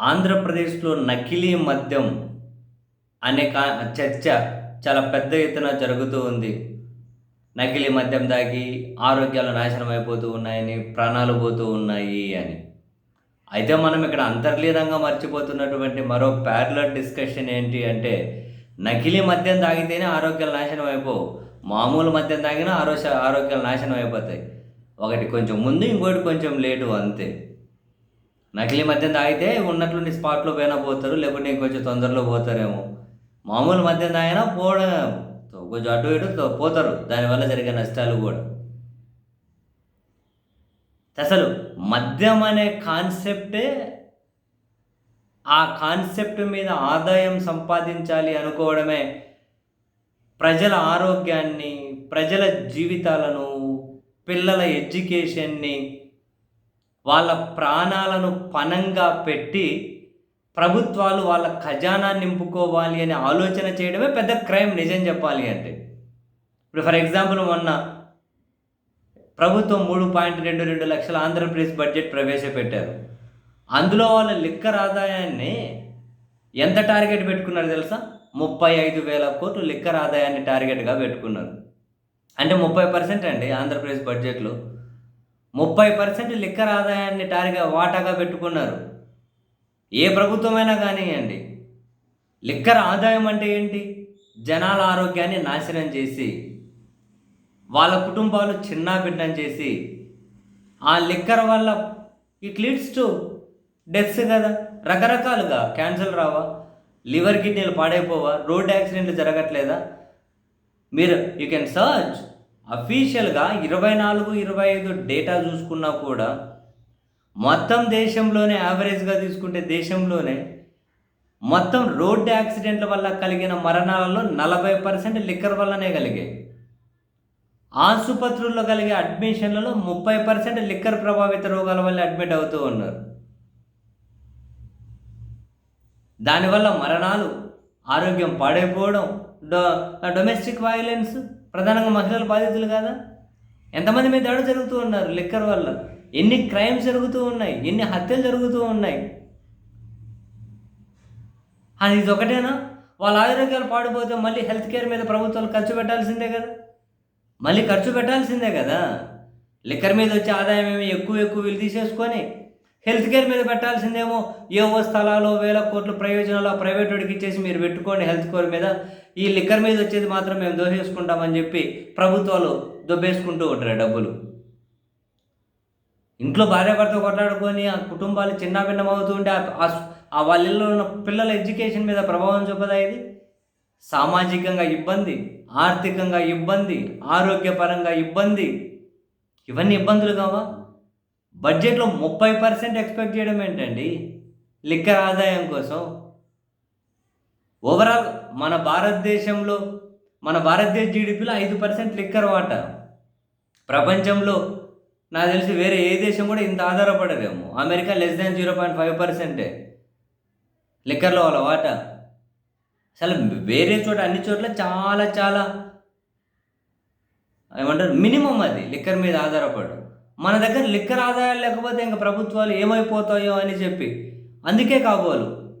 ఆంధ్రప్రదేశ్లో నకిలీ మద్యం అనే కా చర్చ చాలా పెద్ద ఎత్తున జరుగుతూ ఉంది. నకిలీ మద్యం తాగి ఆరోగ్యాలు నాశనం అయిపోతూ ఉన్నాయని ప్రాణాలు పోతూ ఉన్నాయి అని. అయితే మనం ఇక్కడ అంతర్లీనంగా మర్చిపోతున్నటువంటి మరో ప్యారలర్ డిస్కషన్ ఏంటి అంటే నకిలీ మద్యం తాగితేనే ఆరోగ్యాలు నాశనం అయిపోవు. మామూలు మద్యం తాగినా ఆరోగ్య ఆరోగ్యాలు నాశనం అయిపోతాయి. ఒకటి కొంచెం ముందు ఇంకోటి కొంచెం లేటు అంతే. నకిలీ మద్యం తాగితే ఉన్నట్లుండి స్పాట్లో పోయినా పోతారు లేకుంటే ఇంకొంచెం తొందరలో పోతారేమో. మామూలు మద్యం తాగినా పోవడం కొంచెం అటు ఇటు పోతారు. దానివల్ల జరిగే నష్టాలు కూడా. అసలు మద్యం అనే కాన్సెప్టే ఆ కాన్సెప్ట్ మీద ఆదాయం సంపాదించాలి అనుకోవడమే ప్రజల ఆరోగ్యాన్ని ప్రజల జీవితాలను పిల్లల ఎడ్యుకేషన్ని వాళ్ళ ప్రాణాలను పణంగా పెట్టి ప్రభుత్వాలు వాళ్ళ ఖజానా నింపుకోవాలి అనే ఆలోచన చేయడమే పెద్ద క్రైమ్ నిజం చెప్పాలి అంటే. ఇప్పుడు ఫర్ ఎగ్జాంపుల్ మొన్న ప్రభుత్వం మూడు పాయింట్ రెండు రెండు లక్షల ఆంధ్రప్రదేశ్ బడ్జెట్ ప్రవేశపెట్టారు. అందులో వాళ్ళ లిక్కర్ ఆదాయాన్ని ఎంత టార్గెట్ పెట్టుకున్నారు తెలుసా? ముప్పై ఐదు వేల కోట్లు లిక్కర్ ఆదాయాన్ని టార్గెట్గా పెట్టుకున్నారు. అంటే ముప్పై పర్సెంట్ అండి ఆంధ్రప్రదేశ్ బడ్జెట్లో. ముప్పై పర్సెంట్ లిక్కర్ ఆదాయాన్ని టార్గెట్ వాటాగా పెట్టుకున్నారు. ఏ ప్రభుత్వమైనా కానివ్వండి లిక్కర్ ఆదాయం అంటే ఏంటి? జనాల ఆరోగ్యాన్ని నాశనం చేసి వాళ్ళ కుటుంబాలు చిన్నాభిన్నం చేసి ఆ లిక్కర్ వల్ల ఇట్ లీడ్స్ టు డెత్స్ కదా. రకరకాలుగా క్యాన్సర్ రావా లివర్ కిడ్నీలు పాడైపోవా రోడ్ యాక్సిడెంట్లు జరగట్లేదా? మీరు యూ కెన్ సర్చ్ అఫీషియల్గా ఇరవై నాలుగు ఇరవై ఐదు డేటా చూసుకున్నా కూడా మొత్తం దేశంలోనే యావరేజ్గా తీసుకుంటే దేశంలోనే మొత్తం రోడ్డు యాక్సిడెంట్ల వల్ల కలిగిన మరణాలలో నలభై పర్సెంట్ లిక్కర్ వల్లనే కలిగాయి ఆసుపత్రుల్లో కలిగే అడ్మిషన్లలో ముప్పై పర్సెంట్ లిక్కర్ ప్రభావిత రోగాల వల్ల అడ్మిట్ అవుతూ ఉన్నారు. దానివల్ల మరణాలు ఆరోగ్యం పాడైపోవడం డొ డొమెస్టిక్ వైలెన్స్ ప్రధానంగా మహిళలు బాధితులు కదా? ఎంతమంది మీద దాడులు జరుగుతూ ఉన్నారు లిక్కర్ వల్ల? ఎన్ని క్రైమ్స్ జరుగుతూ ఉన్నాయి? ఎన్ని హత్యలు జరుగుతూ ఉన్నాయి? అది ఇది ఒకటేనా వాళ్ళ ఆరోగ్యాలు పాడిపోతే మళ్ళీ హెల్త్ కేర్ మీద ప్రభుత్వాలు ఖర్చు పెట్టాల్సిందే కదా? మళ్ళీ ఖర్చు పెట్టాల్సిందే కదా? లిక్కర్ మీద వచ్చే ఆదాయం ఏమి ఎక్కువ ఎక్కువ వీళ్ళు తీసేసుకొని హెల్త్ కేర్ మీద పెట్టాల్సిందేమో ఏవో స్థలాలు వేల కోట్ల ప్రయోజనాలు ప్రైవేట్ వాడికి ఇచ్చేసి మీరు పెట్టుకోండి హెల్త్ కేర్ మీద. ఈ లిక్కర్ మీద వచ్చేది మాత్రం మేము దోహేసుకుంటామని చెప్పి ప్రభుత్వాలు దొబ్బేసుకుంటూ ఉంటారు డబ్బులు. ఇంట్లో భార్యాభర్త కొట్లాడుకొని ఆ కుటుంబాలు చిన్నాభిన్నమవుతూ ఉంటే ఆ- ఆ వాళ్ళ ఇళ్ళలో ఉన్న పిల్లల ఎడ్యుకేషన్ మీద ప్రభావం చూపదా ఇది? సామాజికంగా ఇబ్బంది ఆర్థికంగా ఇబ్బంది ఆరోగ్యపరంగా ఇబ్బంది. ఇవన్నీ ఇబ్బందులు కావా? బడ్జెట్లో ముప్పై పర్సెంట్ ఎక్స్పెక్ట్ చేయడం ఏంటండి? లిక్కర్ ఆదాయం కోసం. ఓవరాల్ మన భారతదేశంలో మన భారతదేశ జీడిపిలో ఐదు పర్సెంట్ లిక్కర్ వాటా. ప్రపంచంలో నాకు తెలిసి వేరే ఏ దేశం కూడా ఇంత ఆధారపడదేమో. America less than zero point five పర్సెంటే లిక్కర్లో వాళ్ళ వాటా. అసలు వేరే చోట అన్ని చోట్ల చాలా చాలా ఏమంటారు మినిమం అది లిక్కర్ మీద ఆధారపడు. మన దగ్గర లిక్కర్ ఆదాయాలు లేకపోతే ఇంకా ప్రభుత్వాలు ఏమైపోతాయో అని చెప్పి. అందుకే కాబోలు.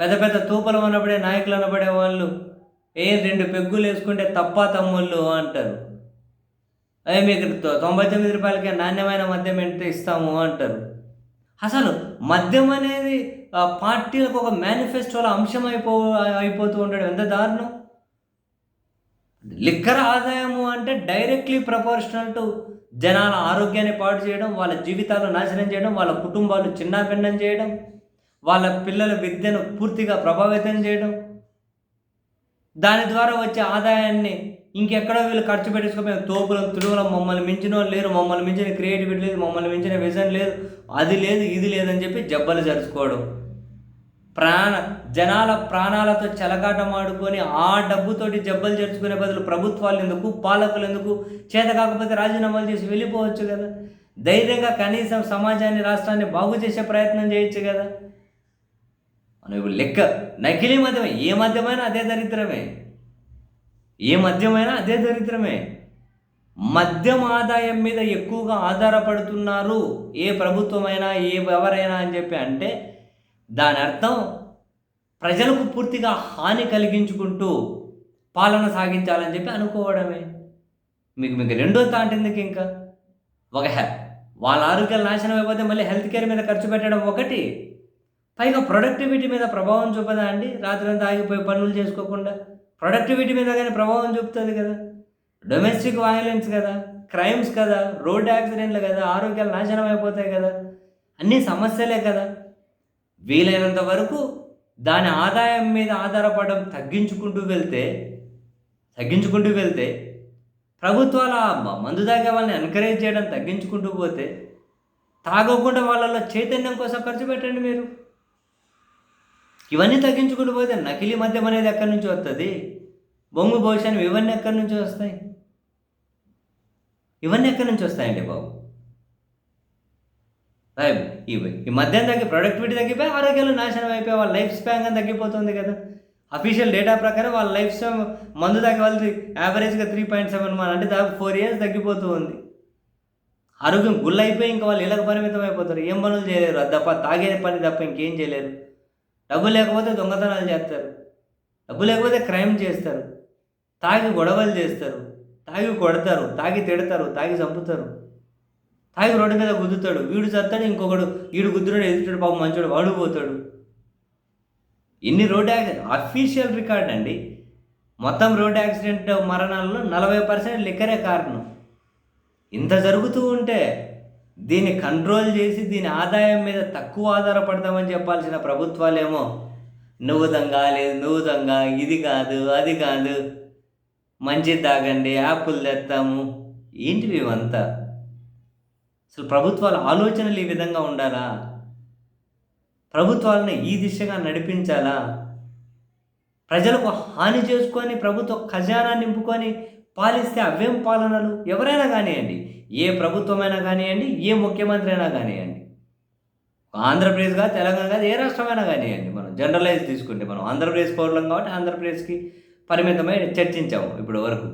పెద్ద పెద్ద తూపలు అనబడే నాయకులు అనబడే వాళ్ళు ఏ రెండు పెగ్గులు వేసుకుంటే తప్ప తమ్ముళ్ళు అంటారు. అవి మీకు తొ- తొంభై తొమ్మిది రూపాయలకే నాణ్యమైన మద్యం ఎంత ఇస్తాము అంటారు. అసలు మద్యం అనేది పార్టీలకు ఒక మేనిఫెస్టోలో అంశం అయిపో అయిపోతూ ఉండడం ఎంత దారుణం? లిక్కర్ ఆదాయము అంటే డైరెక్ట్లీ ప్రపోర్షనల్ టు జనాల ఆరోగ్యాన్ని పాడు చేయడం వాళ్ళ జీవితాలు నాశనం చేయడం వాళ్ళ కుటుంబాలు చిన్నాభిన్నం చేయడం వాళ్ళ పిల్లల విద్యను పూర్తిగా ప్రభావితం చేయడం. దాని ద్వారా వచ్చే ఆదాయాన్ని ఇంకెక్కడో వీళ్ళు ఖర్చు పెట్టేసుకొని తోపులం తుడుగులం మమ్మల్ని మించిన వాళ్ళు లేరు మమ్మల్ని మించిన క్రియేటివిటీ లేదు మమ్మల్ని మించిన విజన్ లేదు అది లేదు ఇది లేదని చెప్పి జబ్బలు జరుచుకోవడం. ప్రాణ జనాల ప్రాణాలతో చెలగాటమాడుకొని ఆ డబ్బుతోటి జబ్బలు చేర్చుకునే బదులు ప్రభుత్వాలు ఎందుకు పాలకులు ఎందుకు చేత కాకపోతే రాజీనామాలు చేసి వెళ్ళిపోవచ్చు కదా. ధైర్యంగా కనీసం సమాజాన్ని రాష్ట్రాన్ని బాగు చేసే ప్రయత్నం చేయొచ్చు కదా. మనం ఇప్పుడు లెక్క నకిలీ మద్యమే ఏ మద్యమైనా అదే దరిద్రమే. ఏ మద్యమైనా అదే దరిద్రమే. మద్యం ఆదాయం మీద ఎక్కువగా ఆధారపడుతున్నారు ఏ ప్రభుత్వమైనా ఏ ఎవరైనా అని చెప్పి అంటే దాని అర్థం ప్రజలకు పూర్తిగా హాని కలిగించుకుంటూ పాలన సాగించాలని చెప్పి అనుకోవడమే. మీకు మీకు రెండో థాట్ ఎందుకు ఇంకా? ఒక హె వాళ్ళ ఆరోగ్యాలు నాశనం అయిపోతే మళ్ళీ హెల్త్ కేర్ మీద ఖర్చు పెట్టడం ఒకటి. పైగా ప్రొడక్టివిటీ మీద ప్రభావం చూపదా అండి? రాత్రంతా ఆగిపోయి పనులు చేసుకోకుండా. ప్రొడక్టివిటీ మీద కానీ ప్రభావం చూపుతుంది కదా. డొమెస్టిక్ వైలెన్స్ కదా క్రైమ్స్ కదా రోడ్ యాక్సిడెంట్లు కదా ఆరోగ్యాలు నాశనం అయిపోతాయి కదా. అన్నీ సమస్యలే కదా. వీలైనంత వరకు దాని ఆదాయం మీద ఆధారపడడం తగ్గించుకుంటూ వెళ్తే తగ్గించుకుంటూ వెళ్తే ప్రభుత్వాల మందు తాగే వాళ్ళని ఎంకరేజ్ చేయడం తగ్గించుకుంటూ పోతే తాగకుండా వాళ్ళలో చైతన్యం కోసం ఖర్చు పెట్టండి మీరు. ఇవన్నీ తగ్గించుకుంటూ పోతే నకిలీ మద్యం అనేది ఎక్కడి నుంచి వస్తుంది బొంగు భవిష్యత్తు ఇవన్నీ ఎక్కడి నుంచి వస్తాయి? ఇవన్నీ ఎక్కడి నుంచి వస్తాయండి బాబు? రాయ్, ఇవి ఈ మధ్యాహ్నం తగ్గి ప్రొడక్టివిటీ తగ్గిపోయి ఆరోగ్యాలు నాశనం అయిపోయి వాళ్ళ లైఫ్ స్పాన్ తగ్గిపోతుంది కదా. అఫీషియల్ డేటా ప్రకారం వాళ్ళ లైఫ్ స్పాన్ మందు తగ్గ వాళ్ళది యావరేజ్గా త్రీ పాయింట్ సెవెన్ మన అంటే దాదాపు ఫోర్ ఇయర్స్ తగ్గిపోతూ ఉంది. ఆరోగ్యం గుల్లైపోయి ఇంకా వాళ్ళు ఇళ్ళకి పరిమితం అయిపోతారు? ఏం పనులు చేయలేరు. అది తప్ప తాగే పని తప్ప ఇంకేం చేయలేరు. డబ్బు లేకపోతే దొంగతనాలు చేస్తారు. డబ్బు లేకపోతే క్రైమ్ చేస్తారు. తాగి గొడవలు చేస్తారు. తాగి కొడతారు. తాగి తిడతారు. తాగి చంపుతారు. తాగి రోడ్డు మీద గుద్దుతాడు. వీడు చస్తాడు ఇంకొకడు వీడు గుద్దుడు ఎదుటాడు పాపం మంచోడు వాడు పోతాడు ఇన్ని రోడ్ యాక్సిడెంట్ అఫీషియల్ రికార్డ్ అండి. మొత్తం రోడ్ యాక్సిడెంట్ మరణాలలో నలభై పర్సెంట్ లిక్కరే కారణం. ఇంత జరుగుతూ ఉంటే దీన్ని కంట్రోల్ చేసి దీని ఆదాయం మీద తక్కువ ఆధారపడతామని చెప్పాల్సిన ప్రభుత్వాలేమో నువ్వు దొంగ లేదు నువ్వు దంగా ఇది కాదు అది కాదు మంచిది తాగండి యాపిల్ తెస్తాము ఏంటివి ఇవంతా అసలు ప్రభుత్వాల ఆలోచనలు ఈ విధంగా ఉండాలా? ప్రభుత్వాలను ఈ దిశగా నడిపించాలా? ప్రజలకు హాని చేసుకొని ప్రభుత్వ ఖజానా నింపుకొని పాలిస్తే అవేం పాలనలు? ఎవరైనా కానివ్వండి ఏ ప్రభుత్వమైనా కానివ్వండి ఏ ముఖ్యమంత్రి అయినా కానివ్వండి. ఆంధ్రప్రదేశ్ కాదు తెలంగాణ కాదు ఏ రాష్ట్రమైనా కానివ్వండి. మనం జనరలైజ్ తీసుకుంటే మనం ఆంధ్రప్రదేశ్ పౌరులం కాబట్టి ఆంధ్రప్రదేశ్కి పరిమితమై చర్చించాము ఇప్పటి వరకు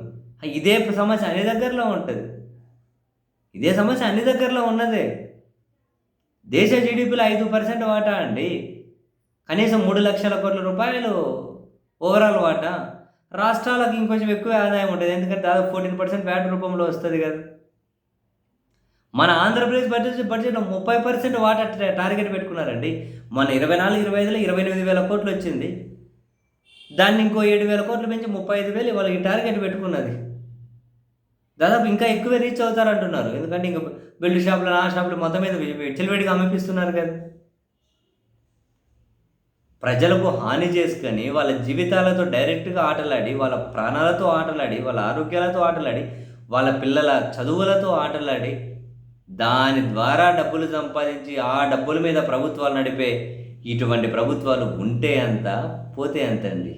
ఇదే సమస్య అన్ని దగ్గరలో ఉంటుంది. ఇదే సమస్య అన్ని దగ్గరలో ఉన్నదే. దేశ జీడిపిలో ఐదు పర్సెంట్ వాటా అండి. కనీసం మూడు లక్షల కోట్ల రూపాయలు ఓవరాల్ వాటా. రాష్ట్రాలకు ఇంకొంచెం ఎక్కువ ఆదాయం ఉంటుంది ఎందుకంటే దాదాపు ఫోర్టీన్ పర్సెంట్ వ్యాట్ రూపంలో వస్తుంది కదా. మన ఆంధ్రప్రదేశ్ బడ్జెట్ బడ్జెట్ ముప్పై పర్సెంట్ వాటా టార్గెట్ పెట్టుకున్నారండి. మన ఇరవై నాలుగు ఇరవై ఐదులో ఇరవై ఎనిమిది వేల కోట్లు వచ్చింది. దాన్ని ఇంకో ఏడు వేల కోట్లు పెంచి ముప్పై ఐదు వేలు వాళ్ళకి టార్గెట్ పెట్టుకున్నది. దాదాపు ఇంకా ఎక్కువ రీచ్ అవుతారు అంటున్నారు ఎందుకంటే ఇంకా బెల్ట్ షాపులు ఆ షాపులు మొత్తం మీద విచ్చలవిడిగా అమ్మిపిస్తున్నారు కదా. ప్రజలకు హాని చేసుకొని వాళ్ళ జీవితాలతో డైరెక్ట్గా ఆటలాడి వాళ్ళ ప్రాణాలతో ఆటలాడి వాళ్ళ ఆరోగ్యాలతో ఆటలాడి వాళ్ళ పిల్లల చదువులతో ఆటలాడి దాని ద్వారా డబ్బులు సంపాదించి ఆ డబ్బుల మీద ప్రభుత్వాలు నడిపే ఇటువంటి ప్రభుత్వాలు ఉంటే అంత పోతే అంత అండి